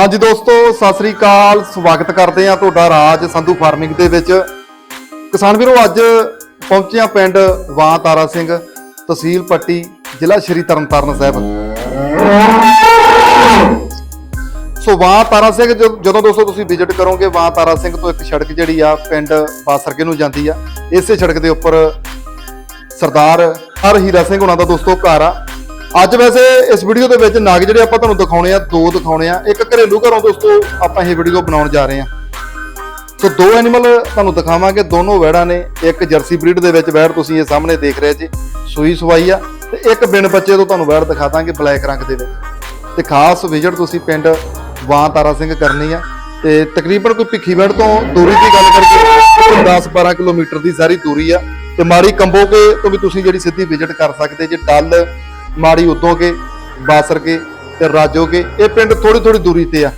ਹਾਂਜੀ ਦੋਸਤੋ, ਸਤਿ ਸ੍ਰੀ ਅਕਾਲ। ਸਵਾਗਤ ਕਰਦੇ ਆ ਤੁਹਾਡਾ ਰਾਜ ਸੰਧੂ ਫਾਰਮਿੰਗ ਦੇ ਵਿੱਚ। ਕਿਸਾਨ ਵੀਰੋ, ਅੱਜ ਪਹੁੰਚੇ ਆ ਪਿੰਡ ਵਾਂ ਤਾਰਾ ਸਿੰਘ, ਤਹਿਸੀਲ ਪੱਟੀ, ਜ਼ਿਲ੍ਹਾ ਸ਼੍ਰੀ ਤਰਨਤਾਰਨ ਸਾਹਿਬ। ਸੋ ਵਾਂ ਤਾਰਾ ਸਿੰਘ, ਜਦ- ਜਦੋਂ ਦੋਸਤੋ ਤੁਸੀਂ ਵਿਜ਼ਿਟ ਕਰੋਗੇ, ਵਾਂ ਤਾਰਾ ਸਿੰਘ ਤੋਂ ਇੱਕ ਸੜਕ ਜਿਹੜੀ ਆ, ਪਿੰਡ ਬਾਸਰਕੇ ਨੂੰ ਜਾਂਦੀ ਆ। ਇਸੇ ਸੜਕ ਦੇ ਉੱਪਰ ਸਰਦਾਰ ਹਰ ਹੀਰਾ ਸਿੰਘ ਉਹਨਾਂ ਦਾ ਦੋਸਤੋ ਘਰ ਆ। ਅੱਜ ਵੈਸੇ ਇਸ ਵੀਡੀਓ ਦੇ ਵਿੱਚ ਨਗ ਜਿਹੜੇ ਆਪਾਂ ਤੁਹਾਨੂੰ ਦਿਖਾਉਣੇ ਆ, ਦੋ ਦਿਖਾਉਣੇ ਆ। ਇੱਕ ਘਰੇਲੂ ਘਰੋਂ ਦੋਸਤੋ ਆਪਾਂ ਇਹ ਵੀਡੀਓ ਬਣਾਉਣ ਜਾ ਰਹੇ ਆ। ਸੋ ਦੋ ਐਨੀਮਲ ਤੁਹਾਨੂੰ ਦਿਖਾਵਾਂਗੇ, ਦੋਨੋਂ ਵੈੜਾਂ ਨੇ। ਇੱਕ ਜਰਸੀ ਬਰੀਡ ਦੇ ਵਿੱਚ ਵੈੜ ਤੁਸੀਂ ਇਹ ਸਾਹਮਣੇ ਦੇਖ ਰਹੇ ਜੀ, ਸੂਈ ਸਵਾਈ ਆ। ਤੇ ਇੱਕ ਬਿਨ ਬੱਚੇ ਤੋਂ ਤੁਹਾਨੂੰ ਵੈੜ ਦਿਖਾ ਦਾਂਗੇ ਬਲੈਕ ਰੰਗ ਦੇ ਵਿੱਚ। ਤੇ ਖਾਸ ਵਿਜ਼ਿਟ ਤੁਸੀਂ ਪਿੰਡ ਵਾਂ ਤਾਰਾ ਸਿੰਘ ਕਰਨੀ ਆ। ਤੇ ਤਕਰੀਬਨ ਕੋਈ ਭਿੱਖੀ ਵੈੜ ਤੋਂ ਦੂਰੀ ਦੀ ਗੱਲ ਕਰਕੇ 10-12 ਕਿਲੋਮੀਟਰ ਦੀ ਸਾਰੀ ਦੂਰੀ ਆ। ਤੇ ਮਾੜੀ ਕੰਬੋਕੇ ਤੋਂ ਵੀ ਤੁਸੀਂ ਜਿਹੜੀ ਸਿੱਧੀ ਵਿਜ਼ਿਟ ਕਰ ਸਕਦੇ ਜੇ ਡੱਲ ਮਾੜੀ ਉਦੋਂ ਕੇ, ਬਾਸਰ ਕੇ ਤੇ ਰਾਜੋ ਕੇ, ਇਹ ਪਿੰਡ ਥੋੜੀ ਥੋੜੀ ਦੂਰੀ ਤੇ ਆ।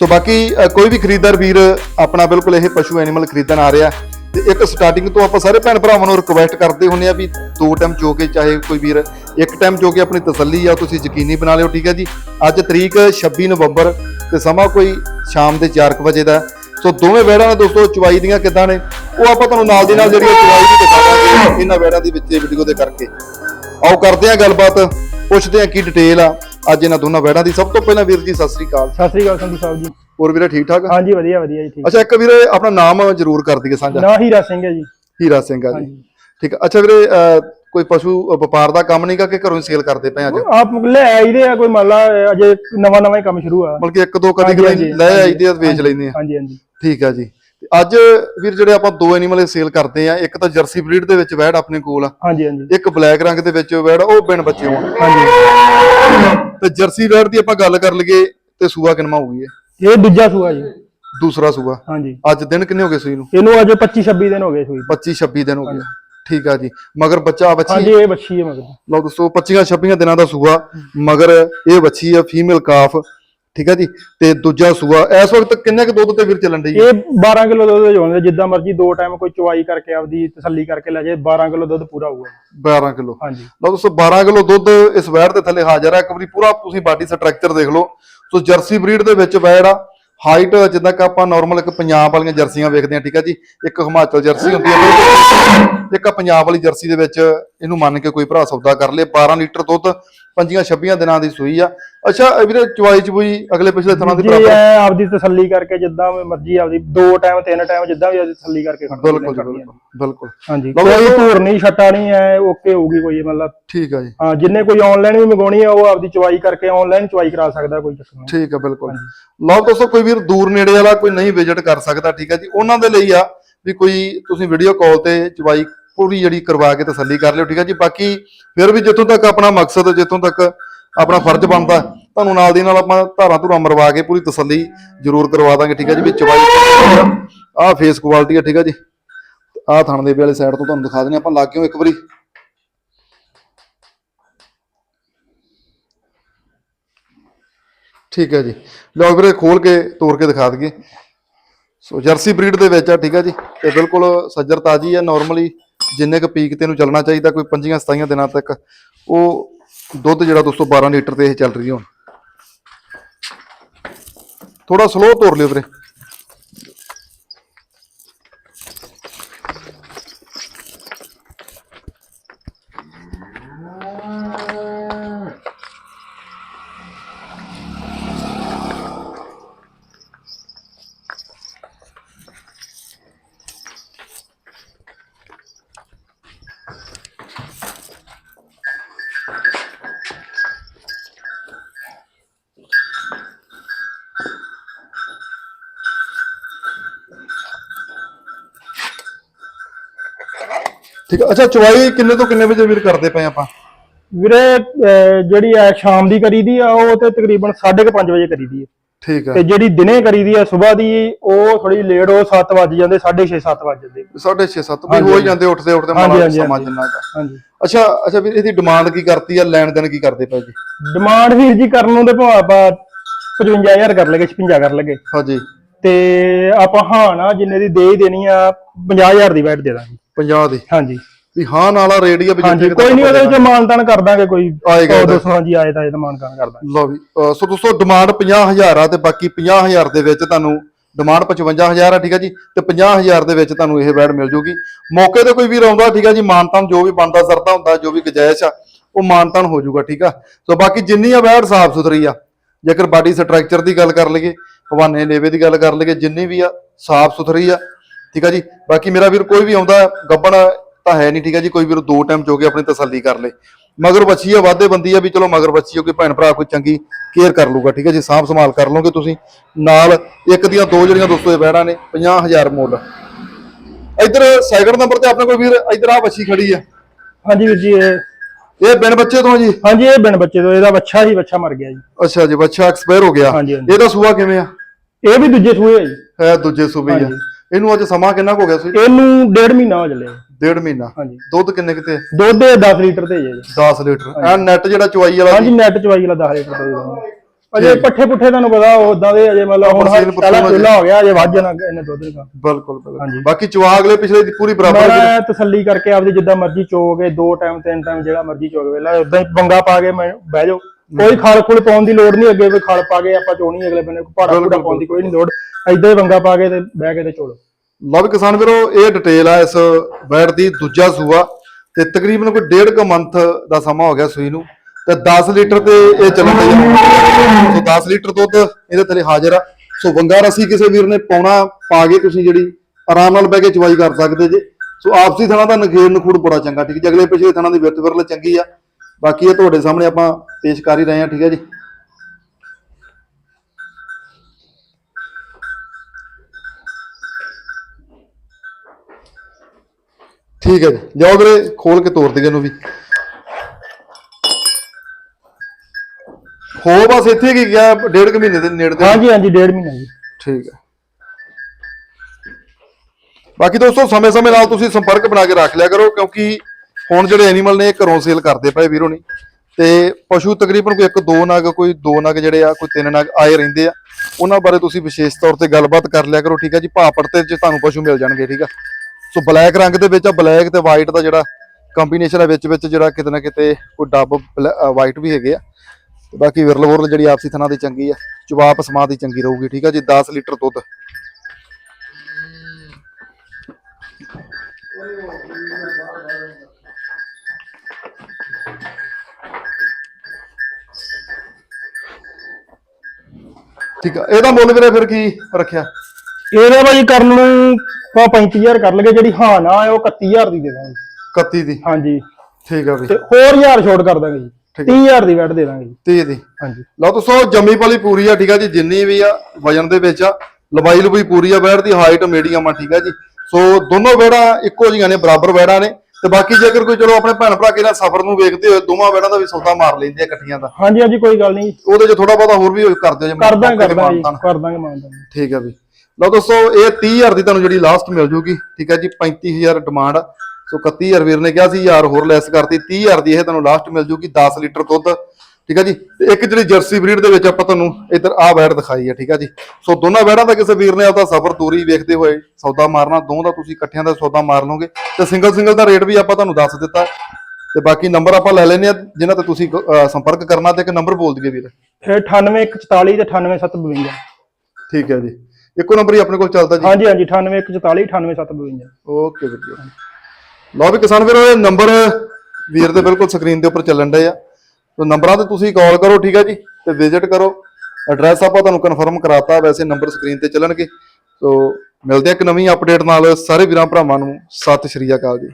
ਸੋ ਬਾਕੀ ਕੋਈ ਵੀ ਖਰੀਦਦਾਰ ਵੀਰ ਆਪਣਾ ਬਿਲਕੁਲ ਇਹ ਪਸ਼ੂ ਐਨੀਮਲ ਖਰੀਦਣ ਆ ਰਿਹਾ, ਤੇ ਇੱਕ ਸਟਾਰਟਿੰਗ ਤੋਂ ਆਪਾਂ ਸਾਰੇ ਭੈਣ ਭਰਾਵਾਂ ਨੂੰ ਰਿਕਵੈਸਟ ਕਰਦੇ ਹੁੰਨੇ ਆ ਵੀ ਦੋ ਟਾਈਮ ਚੋ ਕੇ ਚਾਹੇ ਕੋਈ ਵੀਰ, ਇੱਕ ਟਾਈਮ ਚੋ ਕੇ ਆਪਣੀ ਤਸੱਲੀ ਆ, ਤੁਸੀਂ ਯਕੀਨੀ ਬਣਾ ਲਿਓ, ਠੀਕ ਹੈ ਜੀ? ਅੱਜ ਤਰੀਕ 26 ਨਵੰਬਰ ਤੇ ਸਮਾਂ ਕੋਈ ਸ਼ਾਮ ਦੇ 4 ਵਜੇ ਦਾ ਸੋ ਦੋਵੇਂ ਵੈੜਾਂ ਨੇ ਦੋਸਤੋ ਚਵਾਈ ਦੀਆਂ ਕਿੱਦਾਂ ਨੇ? ਉਹ ਆਪਾਂ ਤੁਹਾਨੂੰ ਨਾਲ ਦੀ ਨਾਲ ਜਿਹੜੀ ਇਹ ਚਵਾਈ ਵੀ ਦਿਖਾਵਾਂਗੇ ਇਹਨਾਂ ਵੈੜਾਂ ਦੀ ਵਿੱਚ ਵੀਡੀਓ ਦੇ ਕਰਕੇ। ਆਓ ਕਰਦੇ ਆ ਗੱਲਬਾਤ ਪੁੱਛਦੇ ਆ ਕੀ ਡਿਟੇਲ ਆ। ਅੱਜ ਇਹਨਾਂ ਦੋਨਾਂ ਵੈੜਾਂ ਦੀ। ਸਭ ਤੋਂ ਪਹਿਲਾਂ ਵੀਰ ਜੀ ਸਤਿ ਸ੍ਰੀ ਅਕਾਲ। ਸਤਿ ਸ੍ਰੀ ਅਕਾਲ ਸੰਧੂ ਸਾਹਿਬ ਜੀ। ਹੋਰ ਵੀਰੇ ਠੀਕ ਠਾਕ? ਹਾਂਜੀ ਵਧੀਆ ਵਧੀਆ ਜੀ ਠੀਕ। ਅੱਛਾ ਇੱਕ ਵੀਰੇ ਆਪਣਾ ਨਾਮ ਜ਼ਰੂਰ ਕਰ ਦਈਏ ਸਾਂਝਾ। ਨਾ ਹੀਰਾ ਸਿੰਘ ਹੈ ਜੀ। ਹੀਰਾ ਸਿੰਘ ਆ ਜੀ। ਠੀਕ ਆ। ਅੱਛਾ ਵੀਰੇ ਕੋਈ ਪਸ਼ੂ ਵਪਾਰ ਦਾ ਕੰਮ ਨਹੀਂਗਾ ਕਿ ਘਰੋਂ ਸੇਲ ਕਰਦੇ ਪਏ ਅੱਜ? ਆਪ ਲੈ ਆਈਦੇ ਆ ਕੋਈ ਮੰਨ ਲਾ ਅਜੇ ਨਵਾਂ ਨਵਾਂ ਹੀ ਕੰਮ ਸ਼ੁਰੂ ਆ। ਬਲਕਿ ਇੱਕ ਦੋ ਕਦੀ ਲੈ ਆਈਦੇ ਆ ਵੇਚ ਲੈਂਦੇ ਆ। ਹਾਂਜੀ ਹਾਂਜੀ। ਠੀਕ ਆ ਜੀ। ਅੱਜ ਵੀਰ ਜਿਹੜੇ ਆਪਾਂ ਦੋ ਐਨੀਮਲ ਸੇਲ ਕਰਦੇ ਆ ਇੱਕ ਤਾਂ ਜਰਸੀ ਬਰੀਡ ਦੇ ਵਿੱਚ ਵੈੜ ਆਪਣੇ ਕੋਲ ਆ। ਹਾਂਜੀ ਹਾਂਜੀ। ਇੱਕ ਬਲੈਕ ਰੰਗ ਦੇ ਵਿੱਚ ਵੈੜ ਉਹ ਬਿਨ ਬੱਚੇ ਹੋਣ। ਹਾਂਜੀ। ਤੇ ਜਰਸੀ ਵੈੜ ਦੀ ਆਪਾਂ ਗੱਲ ਕਰ ਲਈਏ ਤੇ ਸੂਆ ਕਿੰਨਾ ਹੋਊਗੀ ਇਹ ਇਹ ਦੂਜਾ ਸੂਆ ਜੀ। ਦੂਸਰਾ ਸੂਆ। ਹਾਂਜੀ। ਅੱਜ ਦਿਨ ਕਿੰਨੇ ਹੋ ਗਏ ਸੂਈ ਨੂੰ? ਇਹਨੂੰ ਅਜੇ 25 26 ਦਿਨ ਹੋ ਗਏ ਸੂਈ। 25 26 ਦਿਨ ਹੋ ਗਏ ਠੀਕ ਆ ਜੀ। ਮਗਰ ਬੱਚਾ ਬੱਚੀ? ਹਾਂਜੀ ਇਹ ਬੱਚੀ ਹੈ ਮਗਰ। ਲਓ ਦੋਸਤੋ 25 26 ਦਿਨਾਂ ਦਾ ਸੂਆ। ਮਗਰ ਇਹ ਬੱਚੀ ਆ ਫੀਮੇਲ ਕਾਫ ਠੀਕ ਆ ਜੀ? ਤੇ ਦੂਜਾ ਸੂਆ ਇਸ ਵਕਤ ਕਿੰਨੇ ਕੁ ਦੁੱਧ ਤੇ ਵੀਰ ਚੱਲਣ ਹੈ? ਇਹ 12 ਕਿਲੋ ਦੁੱਧ ਜੋਣਦੇ ਜਿੱਦਾਂ ਮਰਜ਼ੀ ਦੋ ਟਾਈਮ ਕੋਈ ਚਵਾਈ ਕਰਕੇ ਆਪਦੀ ਤਸੱਲੀ ਕਰਕੇ ਲੈ ਜਾਏ 12 ਕਿਲੋ ਦੁੱਧ ਪੂਰਾ ਹੋਊਗਾ। 12 ਕਿਲੋ। ਹਾਂਜੀ। ਲਓ ਦੋਸਤੋ 12 ਕਿਲੋ ਦੁੱਧ ਇਸ ਵੈੜ ਦੇ ਥੱਲੇ ਹਾਜ਼ਰ ਆ ਇੱਕ ਵਾਰੀ ਪੂਰਾ ਤੁਸੀਂ ਬਾਡੀ ਸਟਰਕਚਰ ਦੇਖ ਲਓ। ਸੋ ਜਰਸੀ ਬਰੀਡ ਦੇ ਵਿੱਚ ਵੈੜ ਆ। ਹਾਈਟ ਜਿੱਦਾਂ ਕਿ ਆਪਾਂ ਨਾਰਮਲ ਇੱਕ ਪੰਜਾਬ ਵਾਲੀਆਂ ਜਰਸੀਆਂ ਵੇਖਦੇ ਆ ਠੀਕ ਆ ਜੀ? ਇੱਕ ਹਿਮਾਚਲ ਜਰਸੀ ਹੁੰਦੀ ਬਿਲਕੁਲ। ਇੱਕ ਪੰਜਾਬ ਵਾਲੀ ਜਰਸੀ ਦੇ ਵਿੱਚ ਇਹਨੂੰ ਮੰਨ ਕੇ ਕੋਈ ਭਰਾ ਸੌਦਾ ਕਰ ਲੇ 12 ਲੀਟਰ ਦੁੱਧ ਪੰਜੀਆਂ 26 ਦਿਨਾਂ ਦੀ ਸੂਈ ਆ। ਅੱਛਾ ਇਹ ਵੀਰੇ ਚਵਾਈ ਚਬੂਈ ਅਗਲੇ ਪਿਛਲੇ ਥਾਂ ਦੀ ਜੀ ਇਹ ਆਪਦੀ ਤਸੱਲੀ ਕਰਕੇ ਜਿੱਦਾਂ ਵੀ ਮਰਜ਼ੀ ਆਪਦੀ ਦੋ ਟਾਈਮ ਤਿੰਨ ਟਾਈਮ ਜਿੱਦਾਂ ਵੀ ਆਪਦੀ ਤਸੱਲੀ ਕਰਕੇ ਖੜਨੀ ਬਿਲਕੁਲ ਜੀ। ਬਿਲਕੁਲ ਬਿਲਕੁਲ। ਹਾਂਜੀ ਲਓ ਕੋਈ ਧੂਰ ਨਹੀਂ ਛੱਟਾ ਨਹੀਂ ਐ ਓਕੇ ਹੋਊਗੀ ਕੋਈ ਮਤਲਬ। ਠੀਕ ਆ ਜੀ। ਹਾਂ ਜਿੰਨੇ ਕੋਈ ਆਨਲਾਈਨ ਵੀ ਮੰਗਾਉਣੀ ਆ ਉਹ ਆਪਦੀ ਚੁਆਈ ਕਰਕੇ ਆਨਲਾਈਨ ਚੁਆਈ ਕਰਾ ਸਕਦਾ ਕੋਈ ਚੱਕਰ ਨਹੀਂ। ਠੀਕ ਆ ਬਿਲਕੁਲ। ਲਓ ਦੋਸਤੋ ਕੋਈ ਵੀਰ ਦੂਰ ਨੇੜੇ ਵਾਲਾ ਕੋਈ ਨਹੀਂ ਵਿਜ਼ਿਟ ਕਰ ਸਕਦਾ ਠੀਕ ਆ ਜੀ। ਉਹਨਾਂ ਦੇ ਲਈ ਆ ਵੀ ਕੋਈ ਤੁਸੀਂ ਵੀਡੀਓ ਕਾਲ ਤੇ ਚਵਾਈ ਪੂਰੀ ਜਿਹੜੀ ਕਰਵਾ ਕੇ ਤਸੱਲੀ ਕਰ ਲਿਓ ਠੀਕ ਆ ਜੀ। ਬਾਕੀ ਫਿਰ ਵੀ ਜਿੱਥੋਂ ਤੱਕ ਆਪਣਾ ਮਕਸਦ ਜਿੱਥੋਂ ਤੱਕ ਆਪਣਾ ਫਰਜ਼ ਬਣਦਾ। ਤੁਹਾਨੂੰ ਨਾਲ ਦੀ ਨਾਲ ਆਪਾਂ ਧਾਰਾਂ ਧੁਰਾਂ ਮਰਵਾ ਕੇ ਪੂਰੀ ਤਸੱਲੀ ਜ਼ਰੂਰ ਕਰਵਾ ਦਾਂਗੇ, ਠੀਕ ਹੈ ਜੀ? ਵੀ ਚਵਾਈ ਆਹ ਫੇਸ ਕੁਆਲਿਟੀ ਆ, ਠੀਕ ਹੈ ਜੀ? ਆਹ ਥਣ ਦੇ ਵਾਲੇ ਸਾਈਡ ਤੋਂ ਤੁਹਾਨੂੰ ਦਿਖਾ ਦਿੰਦੇ ਆਪਾਂ ਲੱਗ ਗਿਓ ਇੱਕ ਵਾਰੀ। ਠੀਕ ਹੈ ਜੀ। ਲਓ ਵੀਰੇ, ਖੋਲ ਕੇ ਤੋੜ ਕੇ ਦਿਖਾ ਦਈਏ। ਸੋ ਜਰਸੀ ਬਰੀਡ ਦੇ ਵਿੱਚ ਆ, ਠੀਕ ਹੈ ਜੀ? ਤੇ ਬਿਲਕੁਲ ਸੱਜਰ ਤਾਜੀ ਆ ਨਾਰਮਲੀ ਜਿੰਨੇ ਕੁ ਪੀਕ ਤੇ ਇਹਨੂੰ ਚੱਲਣਾ ਚਾਹੀਦਾ, ਕੋਈ 25 27 ਦਿਨਾਂ ਤੱਕ, ਉਹ ਦੁੱਧ ਜਿਹੜਾ ਦੋਸਤੋ 12 ਲੀਟਰ ਤੇ ਇਹ ਚੱਲ ਰਹੀ ਹੁਣ। ਥੋੜਾ ਸਲੋ ਤੋਰ ਲਿਓ ਵੀਰੇ। ਠੀਕ ਹੈ ਅੱਛਾ ਚਵਾਈ ਕਿੰਨੇ ਤੋਂ ਕਿੰਨੇ ਵਜੇ ਵੀਰ ਕਰਦੇ ਪਏ ਆਪਾਂ? ਵੀਰੇ ਅਹ ਜਿਹੜੀ ਆ ਸ਼ਾਮ ਦੀ ਕਰੀਦੀ ਆ ਉਹ ਤੇ ਤਕਰੀਬਨ 5:30 ਵਜੇ ਕਰੀਦੀ ਹੈ ਠੀਕ ਹੈ ਤੇ ਜਿਹੜੀ ਦਿਨੇ ਕਰੀਦੀ ਆ ਸਵੇਰ ਦੀ ਉਹ ਥੋੜੀ ਲੇਟ ਉਹ 7 ਵਜ ਜਾਂਦੇ 6:30 7 ਵਜ ਜਾਂਦੇ। 6:30 7 ਵੀ ਹੋ ਹੀ ਜਾਂਦੇ ਉੱਠਦੇ ਉੱਠਦੇ ਹਾਂਜੀ, ਮਾੜਾ ਹਾਂਜੀ, ਸਮਾਂ ਹਾਂਜੀ। ਜਿੰਨਾ ਕੁ। ਹਾਂਜੀ। ਅੱਛਾ ਅੱਛਾ ਵੀਰ ਇਹਦੀ ਡਿਮਾਂਡ ਕੀ ਕਰਤੀ ਆ ਲੈਣ ਦੇਣ ਕੀ ਕਰਦੇ ਪਏ ਜੀ? ਡਿਮਾਂਡ ਵੀਰ ਜੀ ਕਰਨ ਨੂੰ ਤੇ ਭਾਵੇਂ ਆਪਾਂ 55000 ਕਰ ਲਗੇ 56 ਕਰ ਲਗੇ ਹਾਂਜੀ। ਤੇ ਆਪਾਂ ਹਾਂ ਨਾ ਜਿੰਨੇ ਦੀ ਦੇ ਹੀ ਦੇਣੀ ਆ 50000 ਦੀ ਵੈਟ ਦੇ ਦਾਂਗੇ। 50 ਦੀ। ਹਾਂਜੀ। ਵੀ ਹਾਂ ਨਾਲਾ ਰੇਟ ਹੀ ਆ ਵੀ ਹਾਂਜੀ ਕੋਈ ਨਹੀਂ ਉਹਦੇ ਵਿੱਚ ਮਾਨਤਾਨ ਕਰ ਦਾਂਗੇ ਕੋਈ ਆਏਗਾ 100 ਇਹਦਾ। 200 ਹਾਂਜੀ ਆਏ ਤਾਂ ਇਹ ਤਾਂ ਮਾਨਤਾਨ ਕਰ ਦਾਂਗੇ। ਲਓ ਵੀ ਸੋ ਦੋਸਤੋ ਡਿਮਾਂਡ 50000 ਆ ਤੇ ਬਾਕੀ 50000 ਦੇ ਵਿੱਚ ਤੁਹਾਨੂੰ ਡਿਮਾਂਡ 55000 ਆ ਠੀਕ ਆ ਜੀ? ਤੇ 50000 ਦੇ ਵਿੱਚ ਤੁਹਾਨੂੰ ਇਹ ਬੈਡ ਮਿਲ ਜੂਗੀ। ਮੌਕੇ ਤੇ ਕੋਈ ਵੀਰ ਆਉਂਦਾ ਠੀਕ ਆ ਜੀ? ਮਾਨਤਾਨ ਜੋ ਵੀ ਬਣਦਾ ਸਰਦਾ ਹੁੰਦਾ ਜੋ ਵੀ ਗੁਜਾਇਸ਼ ਆ ਉਹ ਮਾਨਤਾਨ ਹੋ ਜਾਊਗਾ ਠੀਕ ਆ? ਸੋ ਬਾਕੀ ਜਿੰਨੀ ਆ ਬੈਡ ਸਾਫ਼ ਸੁਥਰੀ ਆ ਜੇਕਰ ਬਾਡੀ ਸਟਰਕਚਰ ਦੀ ਗੱਲ ਕਰ ਲਈਏ ਹਵਾਨੇ ਲੇਵੇ ਦੀ ਗੱਲ ਕਰ ਲਈਏ ਜਿੰਨੀ ਵੀ ਆ ਸਾਫ਼ ਸੁਥਰੀ ਆ ਠੀਕ ਆ ਜੀ? ਬਾਕੀ ਮੇਰਾ ਵੀਰ ਕੋਈ ਵੀ ਆਉਂਦਾ ਗੱਬਣ ਤਾਂ ਹੈ ਨਹੀਂ ਠੀਕ ਆ ਜੀ? ਕੋਈ ਵੀਰ ਦੋ ਟਾਈਮ ਚੋ ਕੇ ਆਪਣੀ ਤਸੱਲੀ ਕਰ ਲੇ। ਮਗਰ ਬੱਚੀ ਆ ਵਾਧੇ ਬੰਦੀ ਆ ਵੀ ਚਲੋ ਮਗਰ ਬੱਚੀ ਆ ਕੋਈ ਭੈਣ ਭਰਾ ਕੋਈ ਚੰਗੀ ਕੇਅਰ ਕਰ ਲੂਗਾ ਠੀਕ ਹੈ ਜੀ? ਸਾਂਭ ਸੰਭਾਲ ਕਰ ਲਓਗੇ ਤੁਸੀਂ। ਨਾਲ ਇੱਕ ਦੀਆਂ ਦੋ ਜਿਹੜੀਆਂ ਦੋਸਤੋ ਇਹ ਬੈੜਾਂ ਨੇ 50000 ਮੁੱਲ। ਇੱਧਰ ਸੈਕਿੰਡ ਨੰਬਰ ਤੇ ਆਪਣੇ ਕੋਲ ਵੀਰ ਇੱਧਰ ਆ ਬੱਚੀ ਖੜੀ ਆ। ਹਾਂਜੀ ਵੀਰ ਜੀ ਇਹ ਇਹ ਬਿਨ ਬੱਚੇ ਤੋਂ ਜੀ? ਹਾਂਜੀ ਇਹ ਬਿਨ ਬੱਚੇ ਤੋਂ ਇਹਦਾ ਬੱਚਾ ਹੀ ਬੱਚਾ ਮਰ ਗਿਆ ਜੀ। ਅੱਛਾ ਜੀ ਬੱਚਾ ਐਕਸਪਾਇਰ ਹੋ ਗਿਆ। ਇਹਦਾ ਸੂਆ ਕਿਵੇਂ ਆ? ਇਹ ਵੀ ਦੂਜੇ ਸੂਏ ਆ ਜੀ। ਹੈ ਦੂਜੇ ਸੂਬੇ ਹੀ ਆ। ਇਹਨੂੰ ਅੱਜ ਸਮਾਂ ਕਿੰਨਾ ਕੁ ਹੋ ਗਿਆ ਸੀ? ਇਹਨੂੰ ਡੇਢ ਮਹੀਨਾ ਹੋ ਚੱਲਿਆ। ਜੀ। ਡੇਢ ਮਹੀਨਾ। ਹਾਂਜੀ। ਦੁੱਧ ਕਿੰਨੇ ਕਿਤੇ ਦੁੱਧ ਇਹ 10 ਲੀਟਰ ਤੇ ਜੇ ਜੀ। 10 ਲੀਟਰ। ਐ ਨੈਟ ਜਿਹੜਾ ਚੁਆਈ ਵਾਲਾ ਹਾਂਜੀ ਨੈਟ ਚਵਾਈ ਵਾਲਾ 10 ਲੀਟਰ ਦੁੱਧ ਅਜੇ ਪੱਠੇ ਪੁੱਠੇ ਤੁਹਾਨੂੰ ਪਤਾ ਉਦਾਂ ਦੇ ਅਜੇ ਮਤਲਬ ਹੁਣ ਪਹਿਲਾਂ ਹੋ ਚੁੱਲਾ ਹੋ ਗਿਆ ਅਜੇ ਵੱਧ ਜਾਣਾ ਇਹਨੇ ਦੁੱਧ ਦਾ। ਬਿਲਕੁਲ ਬਿਲਕੁਲ। ਹਾਂਜੀ। ਬਾਕੀ ਚੁਆ ਅਗਲੇ ਪਿਛਲੇ ਦੀ ਪੂਰੀ ਬਰਾਬਰ। ਮੈਂ ਤਸੱਲੀ ਕਰਕੇ ਆਪਦੇ ਜਿੱਦਾਂ ਮਰਜ਼ੀ ਚੋਗੇ ਦੋ ਟਾਈਮ ਤਿੰਨ ਟਾਈਮ ਜਿਹੜਾ ਮਰਜ਼ੀ ਚੋਗ ਵੇਲਾ ਉਦਾਂ ਹੀ ਬੰਗਾ ਪਾ ਕੇ ਮੈਂ ਬਹਿ ਜਾਓ। ਕੋਈ ਖਲ ਖੁਲ ਪਾਉਣ ਦੀ ਲੋੜ ਨਹੀਂ ਅੱਗੇ ਕੋਈ ਖਲ ਪਾ ਕੇ ਆਪਾਂ ਚੋਣੀ ਅਗਲੇ ਬੰਨੇ ਕੋਈ ਭਾੜਾ ਭੂੜਾ ਪਾਉਣ ਦੀ ਕੋਈ ਨਹੀਂ ਲੋੜ। ਏਦਾਂ ਹੀ ਬੰਗਾ ਪਾ ਕੇ ਤੇ ਬਹਿ ਕੇ ਤੇ ਚੋਲੋ। ਲਓ ਵੀ ਕਿਸਾਨ ਵੀਰੋ ਇਹ ਡਿਟੇਲ ਆ ਇਸ ਬੈਡ ਦੀ ਦੂਜਾ ਸੂਆ। ਤੇ ਤਕਰੀਬਨ ਕੋਈ ਡੇਢ ਕੁ ਮੰਥ ਦਾ ਸਮਾਂ ਹੋ ਗਿਆ ਸੂਈ ਨੂੰ। ਤੇ 10 ਲੀਟਰ ਤੇ ਇਹ ਚੱਲਣ ਤੇ ਸੋ 10 ਲੀਟਰ ਦੁੱਧ ਇਹਦੇ ਥੱਲੇ ਹਾਜ਼ਰ ਆ। ਸੋ ਵੰਗਾ ਰਸੀ ਕਿਸੇ ਵੀਰ ਨੇ ਪਾਉਣਾ ਪਾ ਕੇ ਤੁਸੀਂ ਜਿਹੜੀ ਆਰਾਮ ਨਾਲ ਬਹਿ ਕੇ ਚਵਾਈ ਕਰ ਸਕਦੇ ਜੇ। ਸੋ ਆਪਸੀ ਥਣਾ ਦਾ ਨਖੇੜ ਨਖੂੜ ਬੜਾ ਚੰਗਾ ਠੀਕ ਹੈ ਅਗਲੇ ਪਿਛਲੇ ਥਣਾ ਦੀ ਵਿੱਤ ਵਿਰਲ ਚੰਗੀ ਆ। ਬਾਕੀ ਇਹ ਤੁਹਾਡੇ ਸਾਹਮਣੇ ਆਪਾਂ ਪੇਸ਼ ਕਰ ਹੀ ਰਹੇ ਹਾਂ ਠੀਕ ਹੈ ਜੀ। ਠੀਕ ਹੈ ਜੀ। ਜਾਓ ਵੀਰੇ ਖੋਲ ਕੇ ਤੋੜ ਦਈਏ ਇਹਨੂੰ ਵੀ। ਹੋ ਬਸ ਇੱਥੇ ਕੀ ਗਿਆ ਡੇਢ ਕੁ ਮਹੀਨੇ ਦੇ ਨੇੜੇ ਤੇ। ਹਾਂਜੀ ਹਾਂਜੀ ਡੇਢ ਮਹੀਨਾ ਜੀ। ਠੀਕ ਹੈ। ਬਾਕੀ ਦੋਸਤੋ ਸਮੇਂ-ਸਮੇਂ ਨਾਲ ਤੁਸੀਂ ਸੰਪਰਕ ਬਣਾ ਕੇ ਰੱਖ ਲਿਆ ਕਰੋ ਕਿਉਂਕਿ ਹੁਣ ਜਿਹੜੇ ਐਨੀਮਲ ਨੇ ਇਹ ਘਰੋਂ ਸੇਲ ਕਰਦੇ ਪਏ ਵੀਰੋ ਨਹੀਂ ਤੇ ਪਸ਼ੂ ਤਕਰੀਬਨ ਕੋਈ ਇੱਕ ਦੋ ਨਗ, ਕੋਈ ਦੋ ਨਗ ਜਿਹੜੇ ਆ, ਕੋਈ ਤਿੰਨ ਨਗ ਆਏ ਰਹਿੰਦੇ ਆ। ਉਹਨਾਂ ਬਾਰੇ ਤੁਸੀਂ ਵਿਸ਼ੇਸ਼ ਤੌਰ ਤੇ ਗੱਲਬਾਤ ਕਰ ਲਿਆ ਕਰੋ, ਠੀਕ ਹੈ ਜੀ? ਭਾਅ ਪੜਤੇ ਚ ਤੁਹਾਨੂੰ ਪਸ਼ੂ ਮਿਲ ਜਾਣਗੇ, ਠੀਕ ਆ? ਸੋ ਬਲੈਕ ਰੰਗ ਦੇ ਵਿੱਚ ਆ ਬਲੈਕ ਤੇ ਵਾਈਟ ਦਾ ਜਿਹੜਾ ਕੰਬੀਨੇਸ਼ਨ ਆ, ਵਿੱਚ ਵਿੱਚ ਜਿਹੜਾ ਕਿਤੇ ਨਾ ਕਿਤੇ ਕੋਈ ਡੱਬ ਵਾਈਟ ਵੀ ਹੈਗੇ ਆ। ਬਾਕੀ ਵਿਰਲ ਵੁਰਲ ਜਿਹੜੀ ਆਪਸੀ ਥਣਾ ਦੀ ਚੰਗੀ ਆ, ਜਵਾਬ ਸਮਾ ਦੀ ਚੰਗੀ ਰਹੂਗੀ, ਠੀਕ ਆ ਜੀ? 10 ਲੀਟਰ ਦੁੱਧ। ਠੀਕ ਆ। ਇਹਦਾ ਮੁੱਲ ਵੀਰੇ ਫਿਰ ਕੀ ਰੱਖਿਆ? ਇਹਦਾ ਭਾਜੀ ਕਰਨ ਨੂੰ ਆਪਾਂ 35000 ਕਰ ਲਗੇ ਜਿਹੜੀ ਹਾਂ ਨਾ ਹੈ ਉਹ 31000 ਦੀ ਦੇ ਦਾਂਗੇ। 31 ਦੀ। ਹਾਂਜੀ। ਠੀਕ ਆ ਵੀ। ਤੇ ਹੋਰ 1000 ਛੋਟ ਕਰ ਦਾਂਗੇ ਜੀ। ਠੀਕ 30000 ਦੀ ਵੈਟ ਦੇ ਦਾਂਗੇ ਜੀ। 30 ਦੀ। ਹਾਂਜੀ। ਲਓ ਦੋਸਤੋ ਜੰਮੀ ਪਲੀ ਪੂਰੀ ਆ ਠੀਕ ਆ ਜੀ। ਜਿੰਨੀ ਵੀ ਆ ਵਜਨ ਦੇ ਵਿੱਚ ਆ ਲੰਬਾਈ ਲੰਬੀ ਪੂਰੀ ਆ ਬੈੜ ਦੀ ਹਾਈਟ ਮੀਡੀਅਮ ਆ ਠੀਕ ਆ ਜੀ। ਸੋ ਦੋਨੋਂ ਬੈੜਾਂ ਇੱਕੋ ਜਿਹੀਆਂ ਨੇ ਬਰਾਬਰ ਬੈੜਾਂ ਨੇ। ਤੇ ਬਾਕੀ ਜੇਕਰ ਕੋਈ ਚਲੋ ਆਪਣੇ ਭੈਣ ਭਰਾ ਕਿਹੜਾ ਸਫ਼ਰ ਨੂੰ ਵੇਖਦੇ ਹੋਏ ਦੋਵਾਂ ਬੈੜਾਂ ਦਾ ਵੀ ਸੌਦਾ ਮਾਰ ਲੈਂਦੇ ਆ ਇਕੱਠੀਆਂ ਦਾ। ਹਾਂਜੀ ਹਾਂਜੀ ਕੋਈ ਗੱਲ ਨਹੀਂ। ਉਹਦੇ 'ਚ ਥੋੜਾ ਬਹੁਤਾ ਹੋਰ ਵੀ ਕਰ ਦਿਓ ਜੇ ਕਰ ਦਾਂਗੇ ਕਰ ਦਾਂਗੇ। ਕਰ ਦਾਂਗੇ ਠੀਕ ਹੈ ਵੀ। ਲਓ ਦੋਸਤੋ ਇਹ 30000 ਦੀ ਤੁਹਾਨੂੰ ਜਿਹੜੀ ਲਾਸਟ ਮਿਲ ਜੂਗੀ ਠੀਕ ਹੈ ਜੀ 35000 ਡਿਮਾਂਡ ਆ ਸੋ 31000 ਵੀਰ ਨੇ ਕਿਹਾ ਸੀ ਯਾਰ ਹੋਰ ਲੈਸ ਕਰਤੀ। 30000 ਦੀ ਇਹ ਤੁਹਾਨੂੰ ਲਾਸਟ ਮਿਲ ਜੂਗੀ 10 ਲੀਟਰ ਦੁੱਧ। ਠੀਕ ਹੈ ਜੀ? ਤੇ ਇੱਕ ਜਿਹੜੀ ਜਰਸੀ ਬਰੀਡ ਦੇ ਵਿੱਚ ਆਪਾਂ ਤੁਹਾਨੂੰ ਇੱਧਰ ਆਹ ਬੈੜ ਦਿਖਾਈ ਹੈ ਠੀਕ ਹੈ ਜੀ? ਸੋ ਦੋਨਾਂ ਬੈੜਾਂ ਦਾ ਕਿਸੇ ਵੀਰ ਨੇ ਆਪਦਾ ਸਫ਼ਰ ਦੂਰੀ ਵੇਖਦੇ ਹੋਏ ਸੌਦਾ ਮਾਰਨਾ ਦੋ ਦਾ ਤੁਸੀਂ ਇਕੱਠਿਆਂ ਦਾ ਸੌਦਾ ਮਾਰ ਲਓਗੇ। ਤੇ ਸਿੰਗਲ ਸਿੰਗਲ ਦਾ ਰੇਟ ਵੀ ਆਪਾਂ ਤੁਹਾਨੂੰ ਦੱਸ ਦਿੱਤਾ। ਤੇ ਬਾਕੀ ਨੰਬਰ ਆਪਾਂ ਲੈ ਲੈਨੇ ਆ ਜਿਨ੍ਹਾਂ ਤੇ ਤੁਸੀਂ ਅਹ, ਸੰਪਰਕ ਕਰਨਾ ਤੇ ਇੱਕ ਨੰਬਰ ਬੋਲ ਦਈਏ ਵੀਰ। ਇਹ 98144 ਤੇ 98752 ਠੀਕ ਹੈ ਜੀ। ਇੱਕੋ ਨੰਬਰ ਹੀ ਆਪਣੇ ਕੋਲ ਚੱਲਦਾ ਜੀ। ਹਾਂਜੀ ਹਾਂਜੀ 98144 98752 ਓਕੇ ਵੀਰ ਜੀ। ਲਓ ਵੀ ਕਿਸਾਨ ਵੀਰੋ ਇਹ ਨੰਬਰ ਵੀਰ ਦੇ ਬਿਲਕੁਲ ਸਕਰੀਨ ਦੇ ਉੱਪਰ ਚੱਲਣ ਡਏ ਆ। ਸੋ ਨੰਬਰਾਂ ਤੇ ਤੁਸੀਂ ਕਾਲ ਕਰੋ, ਠੀਕ ਹੈ ਜੀ? ਤੇ ਵਿਜ਼ਿਟ ਕਰੋ। ਐਡਰੈਸ ਆਪਾਂ ਤੁਹਾਨੂੰ ਕਨਫਰਮ ਕਰਾਤਾ, ਵੈਸੇ ਨੰਬਰ ਸਕਰੀਨ ਤੇ ਚੱਲਣਗੇ। ਸੋ ਮਿਲਦੇ ਆ ਇੱਕ ਨਵੀਂ ਅਪਡੇਟ ਨਾਲ। ਸਾਰੇ ਵੀਰਾਂ ਭਰਾਵਾਂ ਨੂੰ ਸਤਿ ਸ਼੍ਰੀ ਅਕਾਲ ਜੀ।